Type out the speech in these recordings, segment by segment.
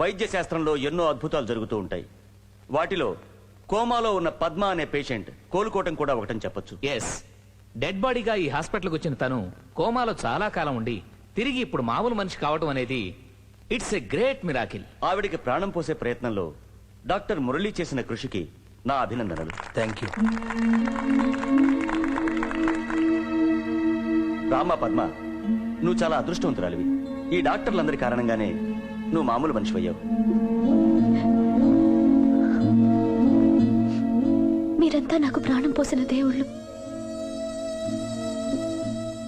వైద్య శాస్త్రంలో ఎన్నో అద్భుతాలు జరుగుతూ ఉంటాయి. వాటిలో కోమాలో ఉన్న పద్మ అనే పేషెంట్ కోలుకోవటం కూడా ఒకటని చెప్పొచ్చు. ఎస్ డెడ్ బాడీగా ఈ హాస్పిటల్కి వచ్చిన తను కోమాలో చాలా కాలం ఉండి తిరిగి ఇప్పుడు మామూలు మనిషి కావడం అనేది ఇట్స్ ఎ గ్రేట్ మిరాకిల్. ఆవిడికి ప్రాణం పోసే ప్రయత్నంలో డాక్టర్ మురళి చేసిన కృషికి నా అభినందనలు. థ్యాంక్ యూ రామా పద్మ నువ్వు చాలా అదృష్టవంతురాలివి. ఈ డాక్టర్లందరి కారణంగానే నువ్వు మామూలు మనిషివయ్యావు మీరంతా నాకు ప్రాణం పోసిన దేవుళ్ళు.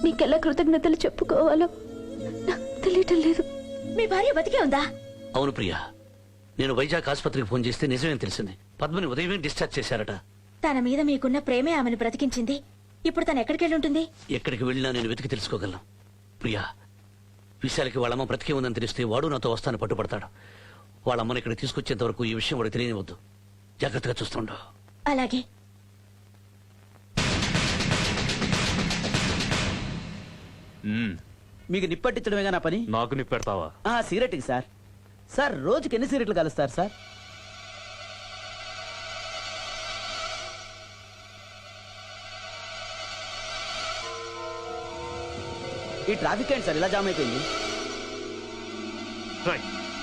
మీకెలా కృతజ్ఞతలు చెప్పుకోవాలో నాకు తెలియటం లేదు. మీ భార్య బతికే ఉందా? అవును ప్రియా. నేను వైజాగ్ ఆసుపత్రికి ఫోన్ చేస్తే నిజమేం తెలిసింది? పద్మని ఉదయమే డిశ్చార్జ్ చేశారట. తన మీద మీకున్న ప్రేమే ఆమెను బ్రతికించింది. ఇప్పుడు తను ఎక్కడికి వెళ్ళి ఉంటుంది? ఎక్కడికి వెళ్ళినా నేను వెతికి తెలుసుకోగలను. ప్రియా విశాలకి వాళ్ళమ్మ బ్రతికే ఉందని తెలిస్తే వాడు నాతో వస్తాను పట్టుపడతాడు వాళ్ళ అమ్మని ఇక్కడ తీసుకొచ్చేంత వరకు ఈ విషయం వాడికి తెలియనివద్దు జాగ్రత్తగా చూస్తుండవు అలాగే. మీకు నిప్పట్టించడమేగా నా పని? నాకు నిప్పెడతావా? ఆ సిగరెట్కి సార్. సార్ రోజుకి ఎన్ని సిగరెట్లు కలుస్తారు సార్? ఈ ట్రాఫిక్ ఏంటి సార్ ఇలా జామ్ అయిపోయింది? రై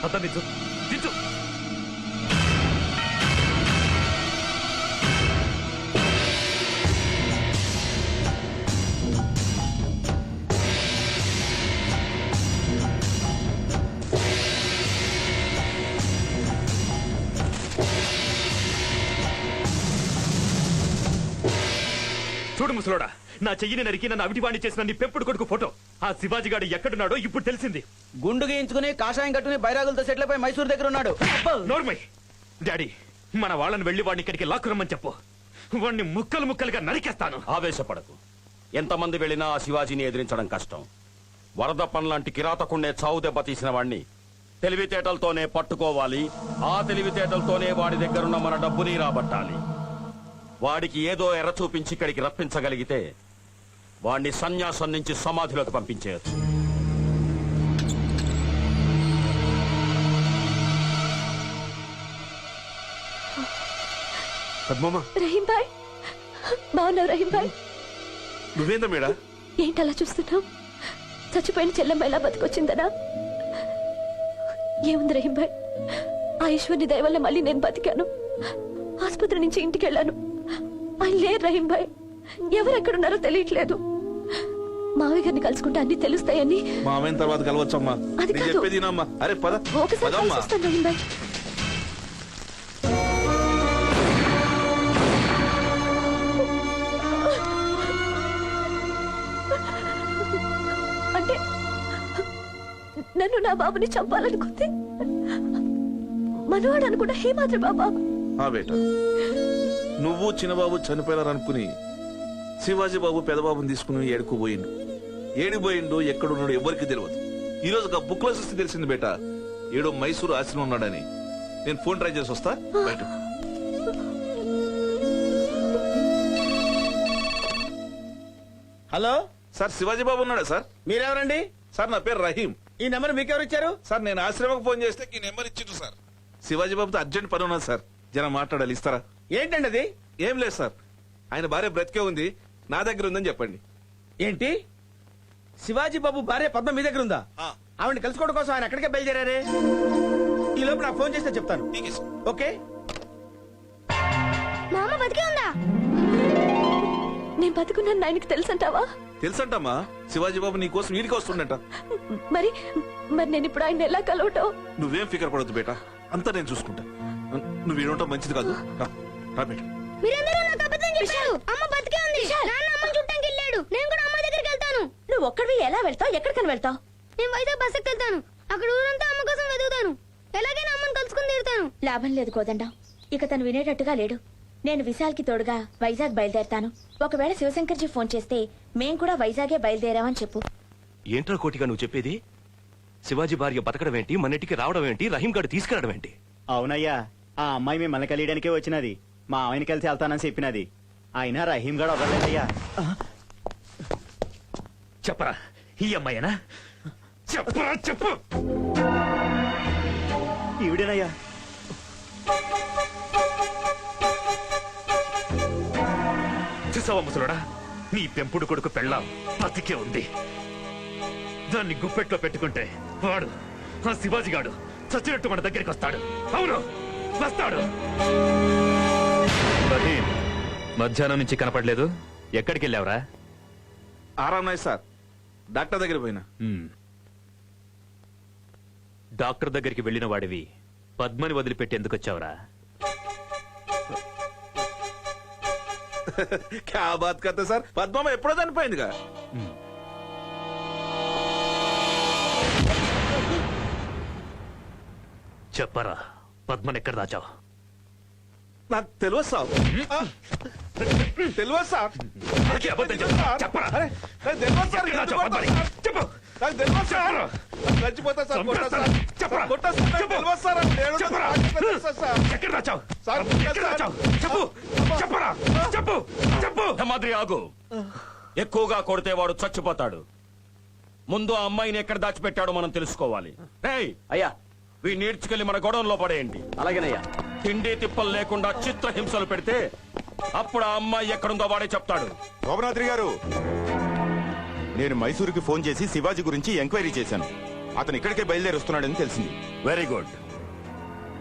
అతన్ని దించు దించు చూడు ముసలోడా నా చెయ్యిని నరికి నన్ను అవిటివాణి చేసిన నీ పెప్పుడు కొడుకు ఫోటో. ఆ శివాజీ గాడు ఎక్కడున్నాడో ఇప్పుడు తెలిసింది. గుండు గీయించుకుని కాషాయం కట్టుకుని బైరాగులతో సెటిల్ అయిపోయి మైసూర్ దగ్గర ఉన్నాడు! నోర్మై! డాడీ మన వాళ్ళని వెళ్ళి వాడిని ఇక్కడికి లాక్కురమ్మని చెప్పు. వాడిని ముక్కలు ముక్కలుగా నరికేస్తాను. ఆవేశపడకు. ఎంతమంది వెళ్ళినా ఆ శివాజీని ఎదిరించడం కష్టం. వరదప్పన్ లాంటి కిరాతకుండే చావు దెబ్బ తీసిన వాణ్ణి తెలివితేటలతోనే పట్టుకోవాలి. ఆ తెలివితేటలతోనే వాడి దగ్గరున్న మన డబ్బుని రాబట్టాలి. వాడికి ఏదో ఎర్ర చూపించి ఇక్కడికి రప్పించగలిగితే వాణ్ణి సన్యాసం నుంచి సమాధిలోకి పంపించేయచ్చు. పద్మమ్మ. రహీం భాయ్ బాగున్నావు రహీం భాయ్ నువ్వేందా మేడా? ఏంటి అలా చూస్తున్నావు? చచ్చిపోయిన చెల్లెమ్మ ఎలా బతికొచ్చిందనా? ఏముంది రహీం భాయ్ ఆ ఈశ్వర్ని దయ వల్ల మళ్ళీ నేను బతికాను. ఆసుపత్రి నుంచి ఇంటికి వెళ్ళాను ఆయన లేరు రహీం భాయ్ ఎవరు ఎక్కడున్నారో తెలియట్లేదు. మావయ్య గారిని కలుసుకుంటే అన్ని తెలుస్తాయని. మామైన తర్వాత కలవచ్చమ్మా. అది నేను కాదు. చెప్పేది వినమ్మా. అరే పద. ఒకసారి పదమ్మా. కలిసి వస్తాను రహీం భాయ్ అంటే నన్ను నా బాబుని చంపాలనుకుంది. మనవాడు అనుకున్న హేమాద్రి బాబా. ఆ బేట నువ్వు చిన్నబాబు చనిపోయారనుకుని శివాజీ బాబు పెదబాబుని తీసుకుని ఏడుకు పోయిండు. ఏడిపోయిండు ఎక్కడున్నాడు ఎవరికి తెలియదు ఈ రోజు ఒక బుక్లో చూస్తే తెలిసింది బేట. ఏడో మైసూరు ఆశ్రమం ఉన్నాడని. నేను ఫోన్ ట్రై చేసి వస్తా బయట హలో? సార్ శివాజీ బాబు ఉన్నాడా సార్? మీరెవరండి? సార్ నా పేరు రహీం. ఈ నెంబర్ మీకెవరు ఇచ్చారు సార్ నేను ఆశ్రమకు ఫోన్ చేస్తే ఈ నెంబర్ ఇచ్చిండు సార్. శివాజీ బాబుతో అర్జెంట్ పని ఉన్నది సార్. జర మాట్లాడాలి ఇస్తారా? ఏంటండి అది ఏం లేదు సార్. ఆయన భార్య బ్రతికే ఉంది. నా దగ్గర ఉందని చెప్పండి. ఏంటి? శివాజీ బాబు భార్య పద్మ మీ దగ్గర ఉందా? ఆ. ఆవిడ కలుసుకోవడం కోసం ఆయన ఎక్కడికే బయలుదేరారే? ఈ లోపు నాకు ఫోన్ చేస్తే చెప్తాను. ఠీకే సార్. ఓకే? మామ బతికే ఉందా? నేను బతుకున్నాను ఆయనకి తెలుసంటావా? తెలుసంటమ్మా. శివాజీ బాబు నీ కోసం వీడికి వస్తుండట. మరి మరి నేను ఇప్పుడు ఆయన ఎలా కలవటం? నువ్వేం ఫికర్ పడద్దు బేటా. అంతా నేను చూసుకుంటా. నువ్వు వీడుంటాం మంచిది కాదు. రా, రా బేట. మీరందరూ నాకు అబద్ధం చెప్పారు. అమ్మ బతికే ఉంది. వెళ్ళాడు నేను కూడా అమ్మ దగ్గరికి వెళ్తాను. నువ్వు ఒక్కడివి ఎలా వెళ్తావు? ఎక్కడికని వెళ్తావు? నేను వైజాగ్ బస్సుకి వెళ్తాను. అక్కడ ఊరంతా అమ్మ కోసం వెతుకుతాను. ఎలాగైనా అమ్మని కలుసుకుని తీరుతాను లాభం లేదు కోదండ. ఇక తను వినేటట్టుగా లేడు. నేను విశాల్కి తోడుగా వైజాగ్ బయలుదేరతాను. ఒకవేళ శివశంకర్జీ ఫోన్ చేస్తే మేం కూడా వైజాగే బయలుదేరామని చెప్పు. ఏంట్రా కోటిగా నువ్వు చెప్పేది? శివాజీ భార్య బతకడం ఏంటి? మన ఇంటికి రావడం ఏంటి? రహీం గారు తీసుకురావడం ఏంటి? అవునయ్యా ఆ అమ్మాయి మిమ్మల్ని కలియడానికే వచ్చినది. మా ఆయన కలిసి వెళ్తానని చెప్పినది. అయినా రహీం గడు వదలలేదయ్యా చెప్పరా? ఈ అమ్మాయినా? చెప్పరా చెప్పు! ఈవిడేనయ్యా. చూసావా ముసలోడా? నీ పెంపుడు కొడుకు పెళ్ళాం బతికే ఉంది. దాన్ని గుప్పెట్లో పెట్టుకుంటే వాడు ఆ శివాజీ గాడు చచ్చినట్టు మన దగ్గరికి వస్తాడు. అవును వస్తాడు. మధ్యాహ్నం నుంచి కనపడలేదు? ఎక్కడికి వెళ్ళావురా ఆరామయ్య సార్. డాక్టర్ దగ్గర పోయినా. డాక్టర్ దగ్గరికి వెళ్ళిన వాడివి పద్మని వదిలిపెట్టి ఎందుకు వచ్చావురా క్యా బాత్ కర్తే సార్? పద్మమ్మ ఎప్పుడో చనిపోయిందిగా. చెప్పరా పద్మని ఎక్కడ దాచావు? నాకు తెలియదు సార్. తెలియదు సార్. అబద్ధం చెప్పు. చెప్పరా. ఎక్కడ చెప్పరా? చెప్పరా? చెప్పరా? ఎక్కడ సార్, ఎక్కడ సార్. చెప్పరా. హేమాద్రి ఆగు. ఎక్కువగా కొడితే వాడు చచ్చిపోతాడు. ముందు ఆ అమ్మాయిని ఎక్కడ దాచిపెట్టాడో మనం తెలుసుకోవాలి. రేయ్ అయ్యా. వీ నేర్చుకెళ్ళి మన గొడవంలో పడేయండి. అలాగేనయ్యా. తిండి తిప్పలు లేకుండా చిత్రహింసలు పెడితే అప్పుడు ఆ అమ్మాయి ఎక్కడుందో వాడే చెప్తాడు. శోభనాద్రి గారు నేను మైసూరుకి ఫోన్ చేసి శివాజీ గురించి ఎంక్వైరీ చేశాను. అతను ఇక్కడికే బయలుదేరి వస్తున్నాడని తెలిసింది. వెరీ గుడ్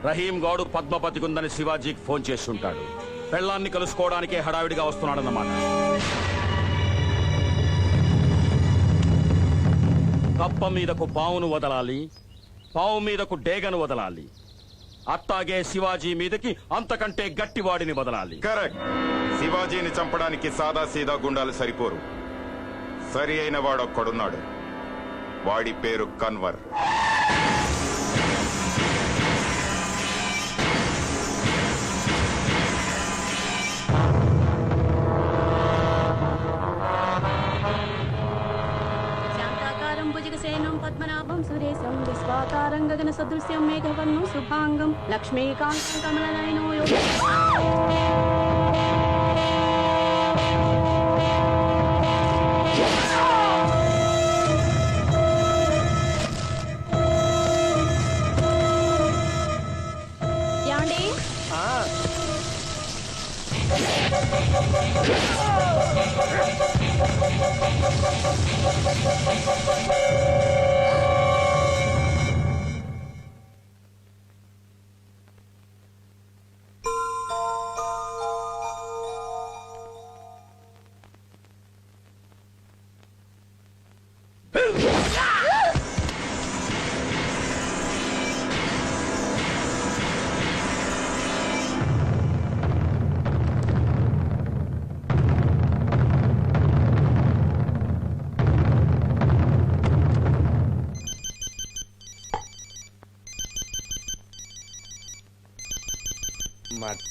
రహీం గౌడు పద్మపతికి ఉందని శివాజీకి ఫోన్ చేసి ఉంటాడు పెళ్ళాన్ని కలుసుకోవడానికే హడావిడిగా వస్తున్నాడన్నమాట. కప్ప మీదకు పావును వదలాలి పావు మీదకు డేగను వదలాలి. అత్తాగే శివాజీ మీదకి అంతకంటే గట్టివాడిని వదలాలి. కరెక్ట్. శివాజీని చంపడానికి సాదా సీదా గుండాలు సరిపోరు. సరి అయిన వాడొక్కడున్నాడు. వాడి పేరు కన్వర్. శయనం పద్మనాభం సురేశం విశ్వాకారం గగన సదృశ్యం మేఘవర్ణం శుభాంగం లక్ష్మీకాంతం కమలనయనో యోగి ఏమండి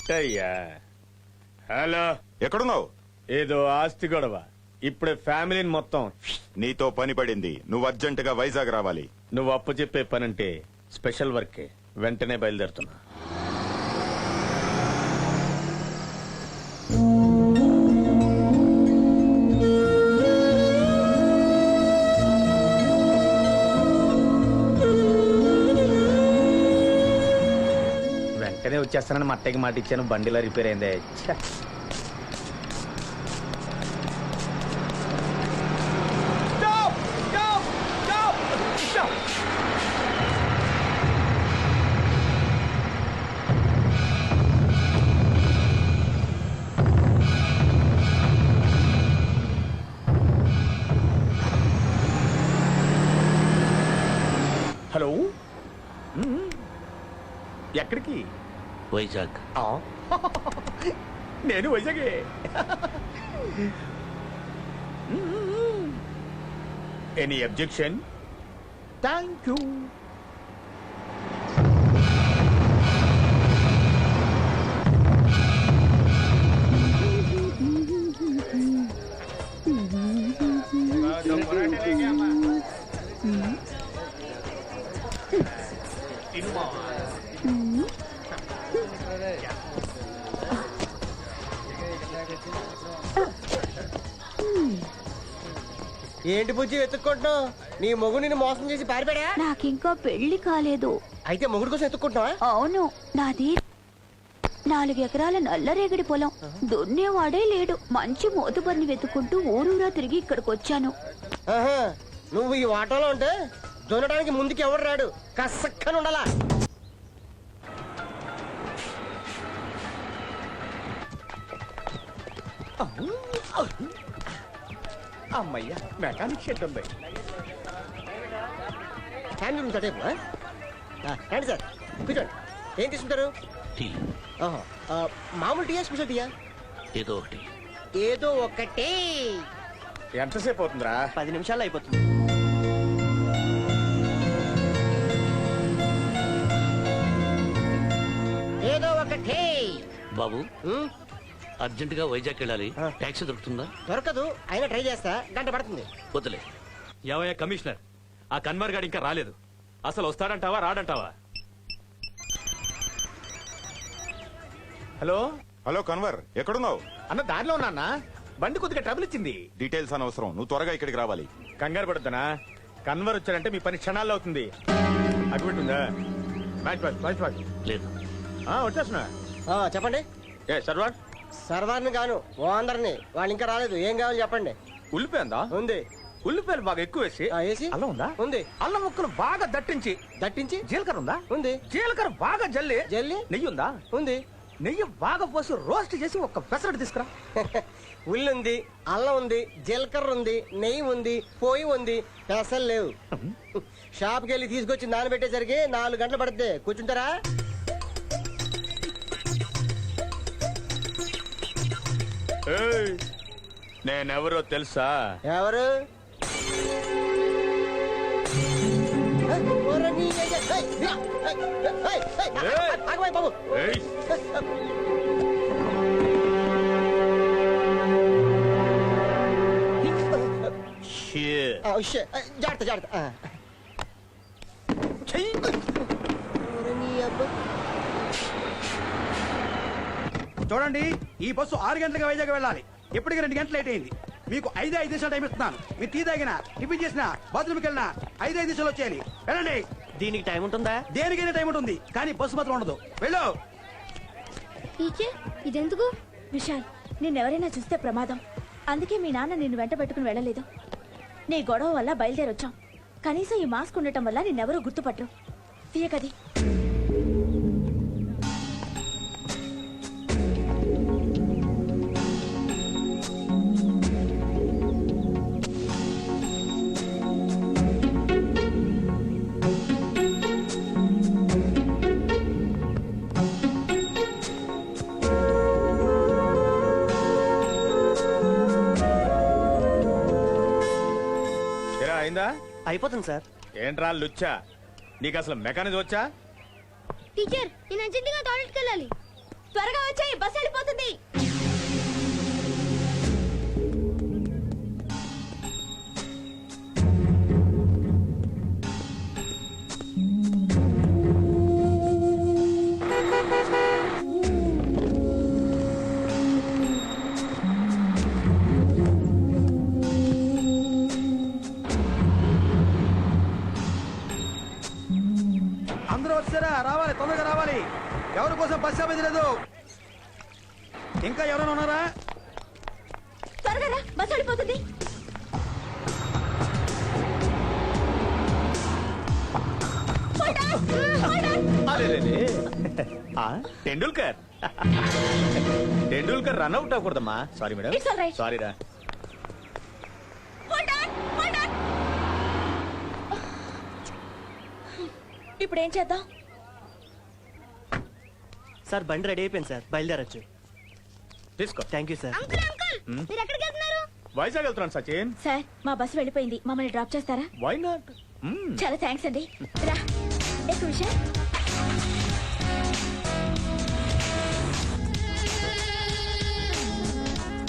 మట్టయ్యా హలో. ఎక్కడున్నావు? ఏదో ఆస్తి గొడవ. ఇప్పుడే ఫ్యామిలీని మొత్తం నీతో పని పడింది. నువ్వు అర్జెంటుగా వైజాగ్ రావాలి. నువ్వు అప్పు చెప్పే పనంటే స్పెషల్ వర్కే. వెంటనే బయలుదేరుతున్నా. వెంటనే వచ్చేస్తానని మా అత్తయ్యకి మాట ఇచ్చాను బండిలో రిపేర్ అయిందే హలో ఎక్కడికి? వైజాగ్. నేను వైజాగే. ఎనీ అబ్జెక్షన్ థ్యాంక్ యూ ఏంటి బుజ్జి వెతుక్కుంటున్నావు? నీ మొగు నిన్ను మోసం చేసి పారిపోయా నాకింకా పెళ్ళి కాలేదు. అయితే మొగుడు కోసం ఎత్తుకుంటున్నావా అవును నాది నాలుగు ఎకరాల నల్లరేగడి పొలం. దున్నేవాడే లేడు. మంచి మోతుబరిని వెతుకుంటూ ఊరూరా తిరిగి ఇక్కడికి వచ్చాను. ఆహా, నువ్వు ఈ ఆటోలో ఉంటే దున్నడానికి ముందుకు ఎవడు రాడు? కసక్కని ఉండాలా అమ్మయ్యా మెకానిక్ షెడ్ ఉంది. ఫ్యామిలీ రూమ్ టైపు రండి సార్ కూర్చోండి. ఏం తీసుకుంటారు? టీ. ఆ, మామూలు టీయా స్పెషల్ టీయా? ఏదో ఒకటి. ఏదో ఒకటే. ఎంతసేపు అవుతుందిరా? పది నిమిషాలు అయిపోతుంది. ఏదో ఒకటే. బాబు ఉమ్, అర్జెంటుగా వైజాగ్ వెళ్ళాలి. ట్యాక్సీ దొరుకుతుందా? దొరకదు. అయినా ట్రై చేస్తా. గంట పడుతుంది. వద్దులే. ఏవయ్యా కమిషనర్ ఆ కన్వర్ గాడు ఇంకా రాలేదు. అసలు వస్తాడంటావా రాడంటావా? హలో? హలో కన్వర్. ఎక్కడున్నావు? అన్న దారిలో ఉన్నా బండి కొద్దిగా ట్రబుల్ ఇచ్చింది. డీటెయిల్స్ అనవసరం. నువ్వు త్వరగా ఇక్కడికి రావాలి. కంగారు పడుతున్నా కన్వర్ వచ్చారంటే మీ పని క్షణాల్లో అవుతుంది. అగ్గిపెట్టుందా మ్యాచ్ మ్యాచ్ మ్యాచ్ మ్యాచ్ లేదు. వచ్చేస్తున్నా. ఆ, చెప్పండి. ఏ సర్వార్ సర్వార్ని గాను ఓ అందరిని. వాళ్ళు ఇంకా రాలేదు. ఏం కావాలి చెప్పండి. ఉల్లిపోయిందా? ఉంది. ఉల్లిపాయలు బాగా ఎక్కువ వేసి ఆ, వేసి. అల్లం ఉందా? ఉంది. అల్లం ముక్కలు బాగా దట్టించి దట్టించి? జీలకర్ర ఉందా? ఉంది. జీలకర్ర బాగా జల్లి జల్లి? నెయ్యి ఉందా? ఉంది. నెయ్యి బాగా పోసి రోస్ట్ చేసి ఒక పెసరట్టు తీసుకురా. ఉల్లి ఉంది అల్లం ఉంది జీలకర్ర ఉంది నెయ్యి ఉంది పోయి ఉంది పెసలు లేవు. షాప్కి వెళ్ళి తీసుకొచ్చి నానబెట్టేసరికి నాలుగు గంటలు పడుతుంది కూర్చుంటారా? నేనెవరో తెలుసా? ఎవరు? ఓరే నీ అయ్య- ఏయ్, ఇదిగో. ఏయ్, ఏయ్, ఏయ్, ఏయ్. ఆగమయ్య బాబు ఏయ్ ఆ, ఉష్షే. ఆ, జాగ్రత్త జాగ్రత్త ఆ. ఓరే నీ అబ్బ. చూడండి ఈ బస్సు ఆరు గంటలకు వైజాగ్ వెళ్ళాలి. ఇప్పటికి రెండు గంటలు లేట్ అయింది. మీకు ఐదే ఐదు నిమిషాలు టైం ఇస్తున్నాను. మీరు టీ తాగినా టిఫిన్ చేసినా బాత్రూమ్కి వెళ్ళినా ఐదు ఐదు నిమిషాలు వచ్చేయాలి. వెళ్ళండి. దీనికి టైం ఉంటుందా? దేనికైనా టైం ఉంటుంది కానీ బస్సు మాత్రం ఉండదు. వెళ్ళు. టీచర్ ఇదెందుకు? విశాల్ నిన్నెవరైనా చూస్తే ప్రమాదం. అందుకే మీ నాన్న నిన్ను వెంట పెట్టుకుని వెళ్ళలేదు. నీ గొడవ వల్ల బయలుదేరొచ్చాం. కనీసం ఈ మాస్క్ ఉండటం వల్ల నిన్నెవరూ గుర్తుపట్టరు. తీయకది. అయిపోతుంది సార్. ఏంట్రా లుచ్చా? నీకు అసలు మెకానిజం వచ్చా? టీచర్ నేను అర్జెంటుగా టాయిలెట్కి వెళ్ళాలి. త్వరగా వచ్చాయి బస్సు వెళ్ళిపోతుంది. లేదు ఇంకా ఎవరైనా ఉన్నారా? త్వరగా రా అదేలేదే. ఆ, Tendulkar. Tendulkar run out అవ్వకూడదమ్మా. Sorry madam. Sorry రా. ఇప్పుడు ఏం చేద్దాం? సార్ బండి రెడీ అయిపోయింది సార్. బయలుదేరచ్చు. తీసుకో. Thank you sir uncle uncle మీరు ఎక్కడికి వెళ్తున్నారు వైజాగ్ వెళ్తున్నాను సచిన్. సార్ మా బస్సు వెళ్ళిపోయింది. మమ్మల్ని డ్రాప్ చేస్తారా? వై నాట్ చాలా థ్యాంక్స్ అండి. రా. ఎక్కువ విషయం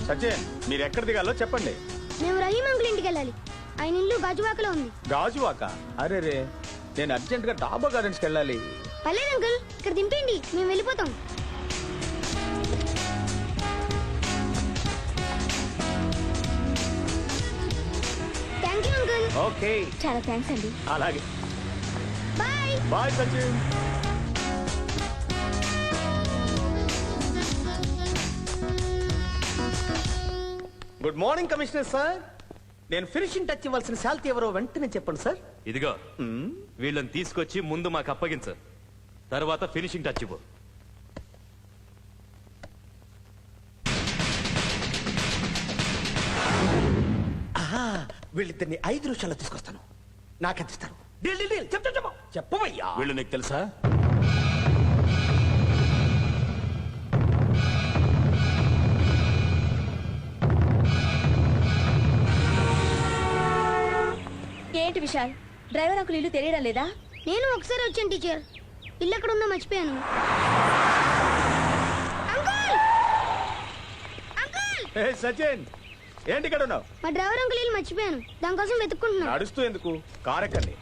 సచిన్ మీరు ఎక్కడ దిగాలో చెప్పండి. మేము రహీం అంకుల్ ఇంటికి వెళ్ళాలి. ఆయన ఇల్లు గాజువాకలో ఉంది. గాజువాక? అరే రే నేను అర్జెంట్గా డాబా గార్డెన్స్కి వెళ్ళాలి. పర్లేదు అంకుల్. ఇక్కడ దింపేయండి. మేము వెళ్ళిపోతాం. Thank you uncle. ఓకే. చాలా థ్యాంక్స్ అండి. అలాగే. Bye bye Sachin. Good morning commissioner sir నేను ఫినిషింగ్ టచ్ ఇవ్వాల్సిన శాల్తీ ఎవరో వెంటనే చెప్పండి సార్ ఇదిగో వీళ్ళని తీసుకొచ్చి ముందు మాకు అప్పగించు. తర్వాత ఫినిషింగ్ టచ్ ఇవ్వు. వీళ్ళిద్దరిని ఐదు నిమిషాల్లో తీసుకొస్తాను. నాకు అందిస్తారు డీల్ డీల్ డీల్. చెప్పు చెప్పు, చెప్పు. చెప్పవయ్యా. వీళ్ళు నీకు తెలుసా? ఏంటి విశాల్? డ్రైవర్ అంకుల్ ఇల్లు తెలియడం లేదా? నేను ఒకసారి వచ్చాను టీచర్. ఇల్లు ఎక్కడ ఉందో మర్చిపోయాను సచిన్! ఏంటి ఇక్కడ ఉన్నావు? మా డ్రైవర్ అంకుల్ ఇల్లు మర్చిపోయాను. దానికోసం వెతుక్కుంటున్నాను నడుస్తూ ఎందుకు? కారెక్కండి.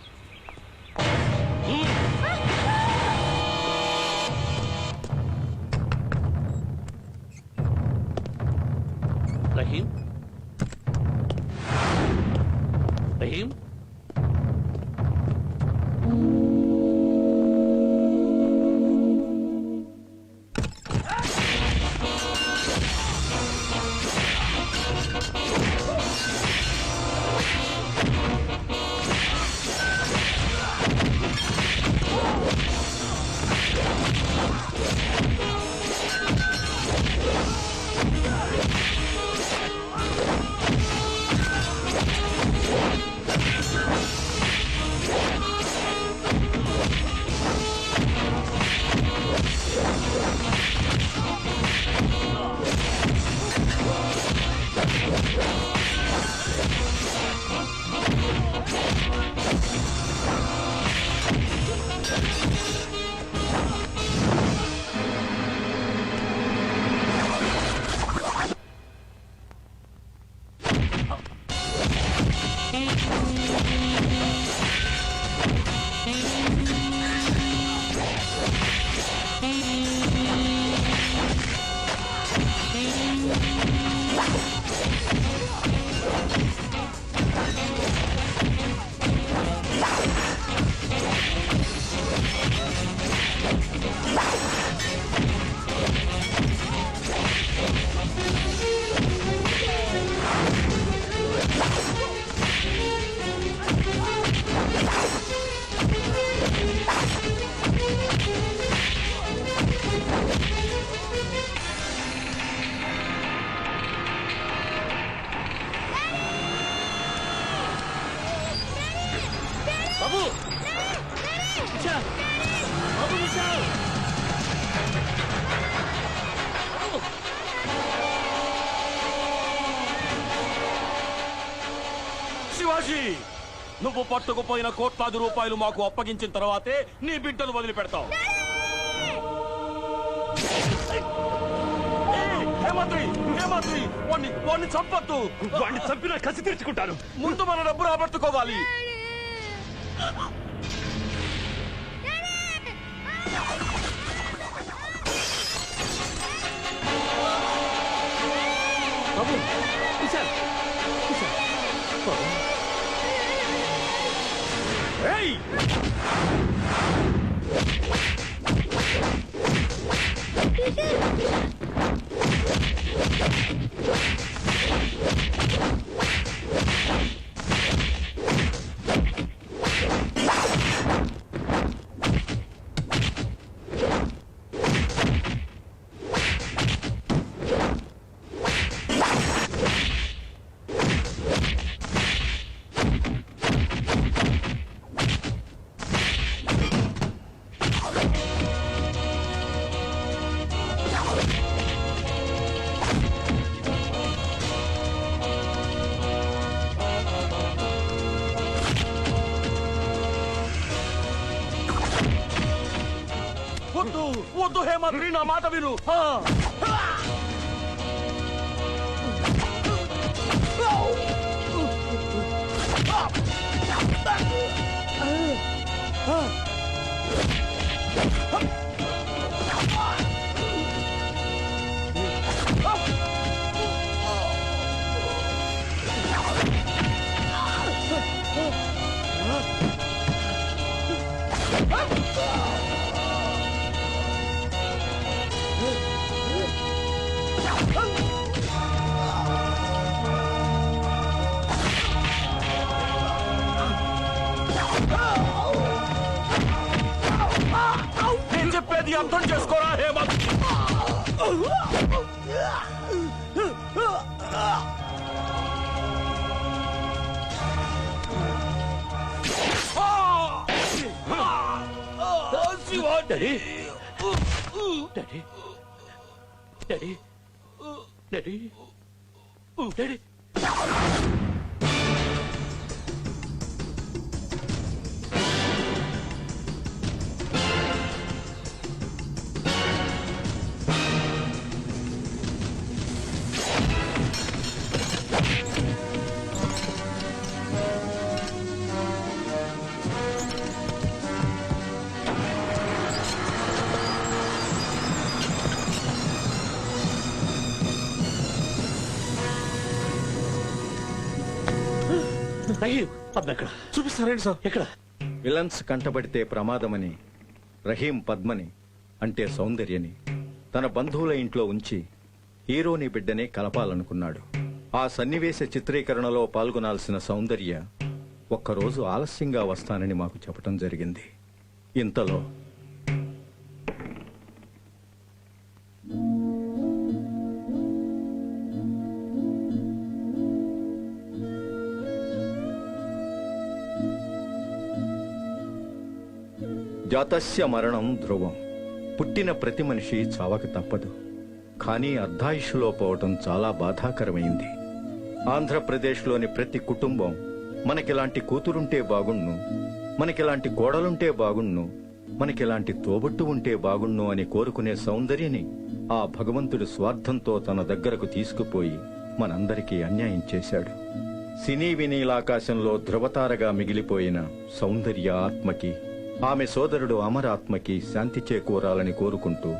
నువ్వు పట్టుకుపోయిన కోట్లాది రూపాయలు మాకు అప్పగించిన తర్వాతే నీ బిడ్డను వదిలిపెడతావు ఏయ్, హేమాద్రి హేమాద్రి వాణ్ణి వాణ్ణి చంపొద్దు. వాడిని చంపిన కసి తీర్చుకుంటాను ముందు మన డబ్బు రాబట్టుకోవాలి. Ha ha ha! వద్దు నా మాట విను. Daddy daddy daddy daddy daddy Padma ఎక్కడ? చూపిస్తారండి సార్? ఎక్కడ? విలన్స్ కంటబడితే ప్రమాదమని రహీం పద్మని అంటే సౌందర్యని తన బంధువుల ఇంట్లో ఉంచి హీరోని బిడ్డనే కలపాలనుకున్నాడు. ఆ సన్నివేశ చిత్రీకరణలో పాల్గొనాల్సిన సౌందర్య ఒక్కరోజు ఆలస్యంగా వస్తానని మాకు చెప్పటం జరిగింది. ఇంతలో జాతస్య మరణం ధ్రువం. పుట్టిన ప్రతి మనిషి చావక తప్పదు. కానీ అర్ధాయుషులో పోవటం చాలా బాధాకరమైంది. ఆంధ్రప్రదేశ్లోని ప్రతి కుటుంబం మనకిలాంటి కూతురుంటే బాగుణ్ణు మనకిలాంటి కోడలుంటే బాగుణ్ణు మనకిలాంటి తోబుట్టు ఉంటే బాగుణ్ణు అని కోరుకునే సౌందర్యని ఆ భగవంతుడు స్వార్థంతో తన దగ్గరకు తీసుకుపోయి మనందరికీ అన్యాయం చేశాడు. సినీ వినీలాకాశంలో ధ్రువతారగా మిగిలిపోయిన సౌందర్య ఆత్మకి ఆమె సోదరుడు అమరాత్మకి శాంతి చేకూరాలని కోరుకుంటూ